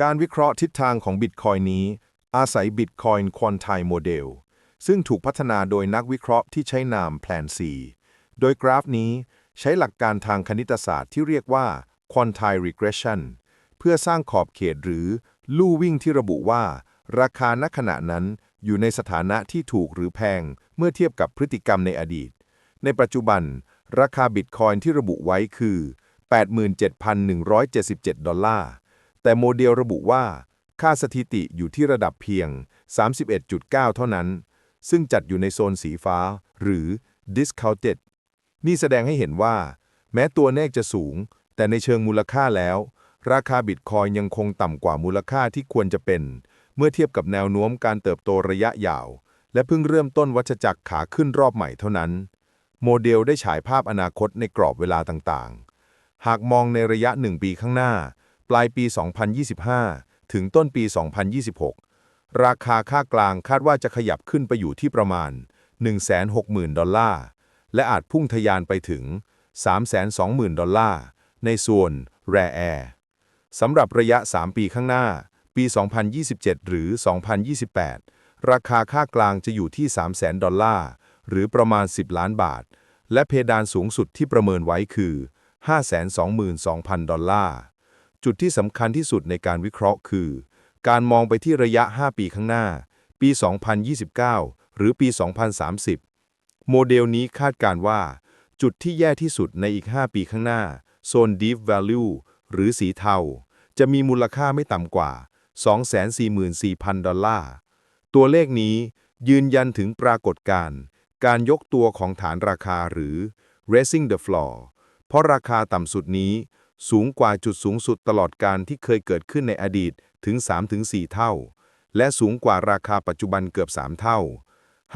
การวิเคราะห์ทิศทางของบิตคอยนี้ อาศัย Bitcoin Quantile Model ซึ่งถูกพัฒนาโดยนักวิเคราะห์ที่ใช้นาม Plan C โดยกราฟนี้ใช้หลักการทางคณิตศาสตร์ที่เรียกว่า Quantile Regression เพื่อสร้างขอบเขตหรือลู่วิ่งที่ระบุว่า ราคาณขณะนั้นอยู่ในสถานะที่ถูกหรือแพง เมื่อเทียบกับพฤติกรรมในอดีต ในปัจจุบัน ราคาบิตคอยน์ที่ระบุไว้คือ 87,177 ดอลลาร์ แต่โมเดลระบุว่าค่าสถิติอยู่ที่ระดับเพียง 31.9 เท่านั้น ซึ่งจัดอยู่ในโซนสีฟ้า หรือ discounted นี่แสดงให้เห็นว่า แม้ตัวเลขจะสูง แต่ในเชิงมูลค่าแล้ว ราคาบิตคอยน์ยังคงต่ำกว่ามูลค่าที่ควรจะเป็น เมื่อเทียบกับแนวโน้มการเติบโตระยะยาว และเพิ่งเริ่มต้นวัฏจักรขาขึ้นรอบใหม่เท่านั้น โมเดลได้ฉายภาพอนาคตในกรอบเวลาต่างๆ หากมองในระยะ1ปีข้างหน้า ปลายปี 2025 ถึงต้นปี 2026 ราคาค่ากลางคาดว่าจะขยับขึ้นไปอยู่ที่ประมาณ 160,000 ดอลลาร์ และอาจพุ่งทะยานไปถึง 320,000 ดอลลาร์ ในส่วน Rare Air สำหรับระยะ 3 ปีข้างหน้า ปี 2027 หรือ 2028 ราคาค่ากลางจะอยู่ที่ 300,000 ดอลลาร์ หรือประมาณ 10 ล้านบาท และเพดานสูงสุดที่ประเมินไว้คือ 522,000 ดอลลาร์ จุดที่สำคัญที่สุดในการวิเคราะห์คือ การมองไปที่ระยะ 5 ปีข้างหน้า ปี 2029 หรือปี 2030 โมเดลนี้คาดการณ์ว่า จุดที่แย่ที่สุดในอีก 5 ปีข้างหน้า โซน Deep Value หรือสีเทา จะมีมูลค่าไม่ต่ำกว่า 244,000 ดอลลาร์ ตัวเลขนี้ยืนยันถึงปรากฏการณ์การยกตัวของฐานราคาหรือ raising the floor เพราะราคาต่ำสุดนี้ สูงกว่าจุดสูงสุดตลอดการที่เคยเกิดขึ้นในอดีตถึง 3-4 เท่า และสูงกว่าราคาปัจจุบันเกือบ 3 เท่า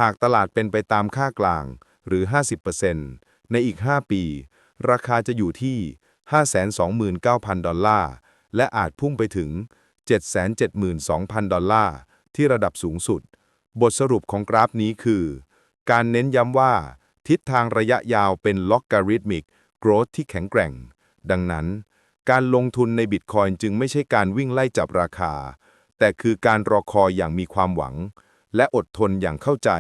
หากตลาดเป็นไปตามค่ากลางหรือ 50%ในอีก 5 ปี ราคาจะอยู่ที่ 529,000 ดอลลาร์ และอาจพุ่งไปถึง 772,000 ดอลลาร์ ที่ระดับสูงสุด บทสรุปของกราฟนี้คือ การเน้นย้ำว่า ทิศทางระยะยาวเป็น logarithmic growth ที่แข็งแกร่ง ดังนั้น การลงทุนในบิตคอยน์จึงไม่ใช่การวิ่งไล่จับราคา แต่คือการรอคอยอย่างมีความหวัง และอดทนอย่างเข้าใจ